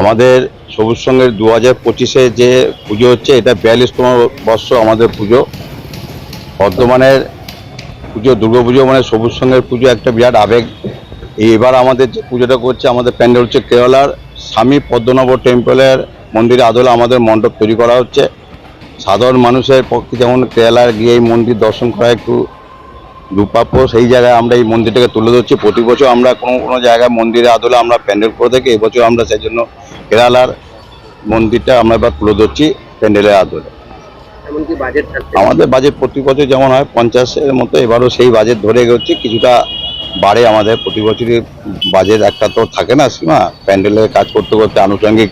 আমাদের সবুজ সঙ্গের দু হাজার পঁচিশে যে পুজো হচ্ছে, এটা বিয়াল্লিশতম বর্ষ আমাদের পুজো। বর্ধমানের পুজো, দুর্গা পুজো মানে সবুজ সঙ্গের পুজো একটা বিরাট আবেগ। এবার আমাদের যে পুজোটা করছে, আমাদের প্যান্ডেল হচ্ছে কেরালার স্বামী পদ্মনগর টেম্পলের মন্দিরে আদলে আমাদের মণ্ডপ তৈরি করা হচ্ছে। সাধারণ মানুষের পক্ষে যেমন কেরালার গিয়ে এই মন্দির দর্শন করা একটু দুপ্রাপ্য সেই জায়গায় আমরা এই মন্দিরটাকে তুলে ধরছি। প্রতি বছর আমরা কোনো কোনো জায়গায় মন্দিরে আদলে আমরা প্যান্ডেল করে থাকি। এবছর আমরা সেই জন্য কেরালার মন্দিরটা আমরা এবার তুলে ধরছি প্যান্ডেলের আদলে। বাজেট আমাদের বাজেট প্রতি বছর যেমন হয় পঞ্চাশের মতো এবারও সেই বাজেট ধরে এগোচ্ছে কিছুটা বাড়ে আমাদের প্রতি বছরই বাজেট একটা তো থাকে না সীমা। প্যান্ডেলের কাজ করতে করতে আনুষঙ্গিক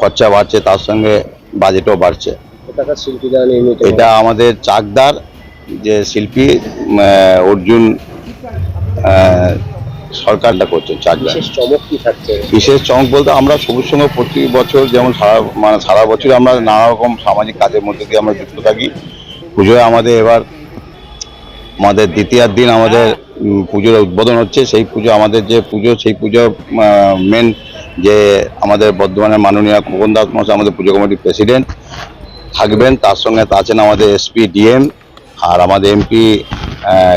খরচা বাড়ছে তার সঙ্গে বাজেটও বাড়ছে। এটা আমাদের চাকদার যে শিল্পী অর্জুন সরকারটা করছেন চাকদার বিশেষ চমক বলতে আমরা সবুজ সঙ্গে প্রতি বছর যেমন সারা মানে সারা বছর আমরা নানা রকম সামাজিক কাজের মধ্যে দিয়ে আমরা যুক্ত থাকি। পুজোয় আমাদের এবার আমাদের দ্বিতীয় দিন আমাদের পুজোর উদ্বোধন হচ্ছে। সেই পুজো আমাদের যে পুজো সেই পুজো মেন যে আমাদের বর্ধমানের মাননীয় খোকন দাস মহাশয় আমাদের পুজো কমিটির প্রেসিডেন্ট থাকবেন। তার সঙ্গে আছেন আমাদের এসপি ডিএম আর আমাদের এমপি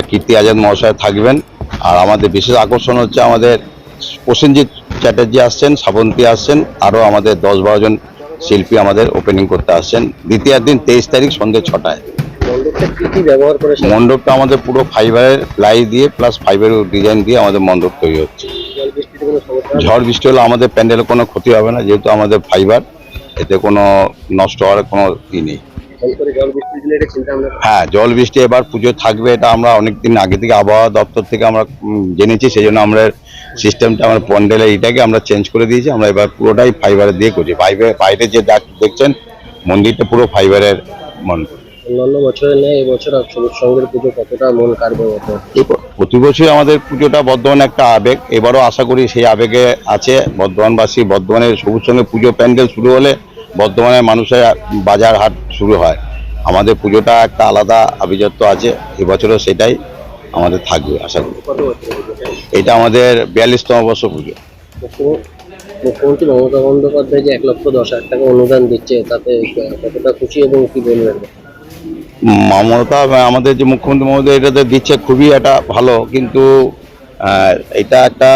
কীর্তি আজাদ মহাশয় থাকবেন। আর আমাদের বিশেষ আকর্ষণ হচ্ছে আমাদের প্রসেনজিৎ চ্যাটার্জি আসছেন, শ্রাবন্তী আসছেন, আরও আমাদের দশ বারো জন শিল্পী আমাদের ওপেনিং করতে আসছেন। দ্বিতীয় দিন তেইশ তারিখ সন্ধ্যে ছটায়। মণ্ডপটা আমাদের পুরো ফাইবারের প্লাই দিয়ে প্লাস ফাইবার ডিজাইন দিয়ে আমাদের মণ্ডপ তৈরি হচ্ছে? ঝড় বৃষ্টি হলে আমাদের প্যান্ডেলের কোনো ক্ষতি হবে না, যেহেতু আমাদের ফাইবার এতে কোনো নষ্ট হওয়ার কোনো ই নেই। হ্যাঁ জল বৃষ্টি এবার পুজো থাকবে এটা আমরা অনেকদিন আগে থেকে আবহাওয়া দপ্তর থেকে আমরা জেনেছি সেই জন্য আমরা সিস্টেমটা আমরা প্যান্ডেলের এটাকে আমরা চেঞ্জ করে দিয়েছি আমরা এবার পুরোটাই ফাইবারের দিয়ে করছি। ফাইবার বাইরে যে দেখ- দেখছেন মন্দিরটা পুরো ফাইবারের অন্যান্য নেই এবছর সঙ্গের পুজো কতটা মন কাড়বে প্রতি বছরই আমাদের পুজোটা বর্ধমান একটা আবেগ এবারও আশা করি সেই আবেগে আছে। বর্ধমানবাসী বর্ধমানের সবুজ সঙ্গে পুজো প্যান্ডেল শুরু হলে বর্ধমানের মানুষের বাজার হাট শুরু হয়। আমাদের পুজোটা একটা আলাদা আভিজাত্য আছে এবছরও সেটাই আমাদের থাকবে আশা করি। এটা আমাদের বিয়াল্লিশতম বর্ষ পুজো। মুখ্য- মুখ্যমন্ত্রী মমতা বন্দ্যোপাধ্যায় যে এক লক্ষ দশ হাজার টাকা অনুদান দিচ্ছে তাতে কতটা খুশি এবং কি বলবেন? মমতা আমাদের যে মুখ্যমন্ত্রী মহোদয় এটাতে দিচ্ছে খুবই একটা ভালো কিন্তু এটা একটা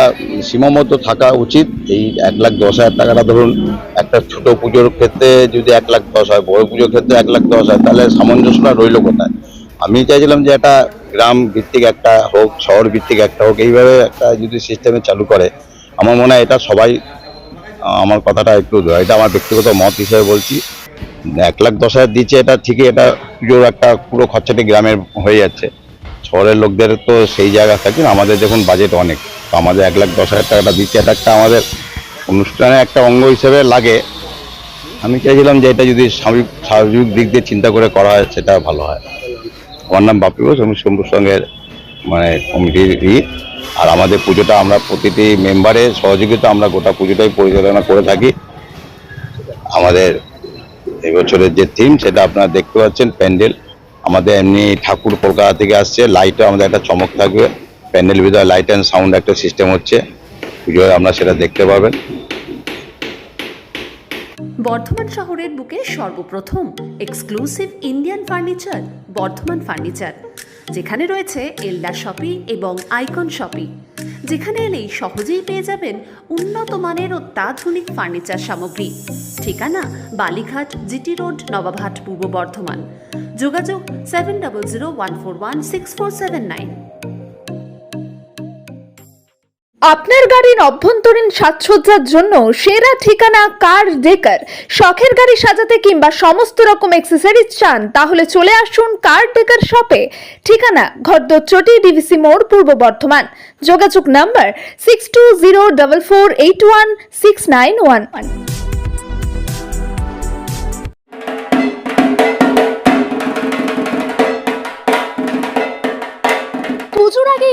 সীমাবদ্ধ থাকা উচিত। এই এক লাখ দশ হাজার টাকাটা ধরুন, একটা ছোট পুজোর ক্ষেত্রে যদি এক লাখ দশ হয়, বড় পুজোর ক্ষেত্রে এক লাখ দশ হয়, তাহলে সামঞ্জস্যটা রইল কোথায়? আমি চাইছিলাম যে একটা গ্রাম ভিত্তিক একটা হোক, শহর ভিত্তিক একটা হোক, এইভাবে একটা যদি সিস্টেমে চালু করে, আমার মনে হয় এটা সবাই, আমার কথাটা একটু এটা আমার ব্যক্তিগত মত হিসেবে বলছি। এক লাখ দশ হাজার দিচ্ছে, এটা ঠিকই, এটা পুজোর একটা পুরো খরচাটি গ্রামের হয়ে যাচ্ছে। শহরের লোকদের তো সেই জায়গা থাকে আমাদের দেখুন বাজেট অনেক। তো আমাদের এক লাখ দশ হাজার টাকাটা দিচ্ছে, এটা একটা আমাদের অনুষ্ঠানে একটা অঙ্গ হিসেবে লাগে। আমি চাইছিলাম যে এটা যদি স্বাভাবিক স্বাভাবিক দিক দিয়ে চিন্তা করে করা হয়, সেটা ভালো হয়। আমার নাম বাপি ঘোষ, আমি শম্ভুর সঙ্গে মানে কমিটির ই আর আমাদের পুজোটা আমরা প্রতিটি মেম্বারের সহযোগিতা আমরা গোটা পুজোটাই পরিচালনা করে থাকি। আমাদের এবছরের যে থিম সেটা আপনারা দেখতে পাচ্ছেন, প্যান্ডেল। আমাদের এমনি ঠাকুর কলকাতা থেকে আসছে লাইটও আমাদের একটা চমক থাকবে। প্যান্ডেল ভিতরে লাইট অ্যান্ড সাউন্ড একটা সিস্টেম হচ্ছে। পুজোয় আমরা সেটা দেখতে পাবেন। বর্ধমান শহরের বুকে সর্বপ্রথম exclusive Indian furniture Bardhaman furniture যেখানে রয়েছে এলডা শপি এবং আইকন শপি যেখানে এলেই সহজেই পেয়ে যাবেন উন্নত মানের অত্যাধুনিক ফার্নিচার সামগ্রী। ঠিকানা বালিঘাট জিটি রোড, নবাবহাট, পূর্ব বর্ধমান। যোগাযোগ seven double zero one four one six four seven nine আপনার গাড়ির অভ্যন্তরীণ সাজসজ্জার জন্য সেরা ঠিকানা কার ডেকার? শখের গাড়ি সাজাতে কিংবা সমস্ত রকম অ্যাক্সেসরিজ চান, তাহলে চলে আসুন কার ডেকার শপে। ঠিকানা ঘরদোচটি ডিভিসি মোড়, পূর্ব বর্ধমান। যোগাযোগ number six two zero double four eight one six nine one one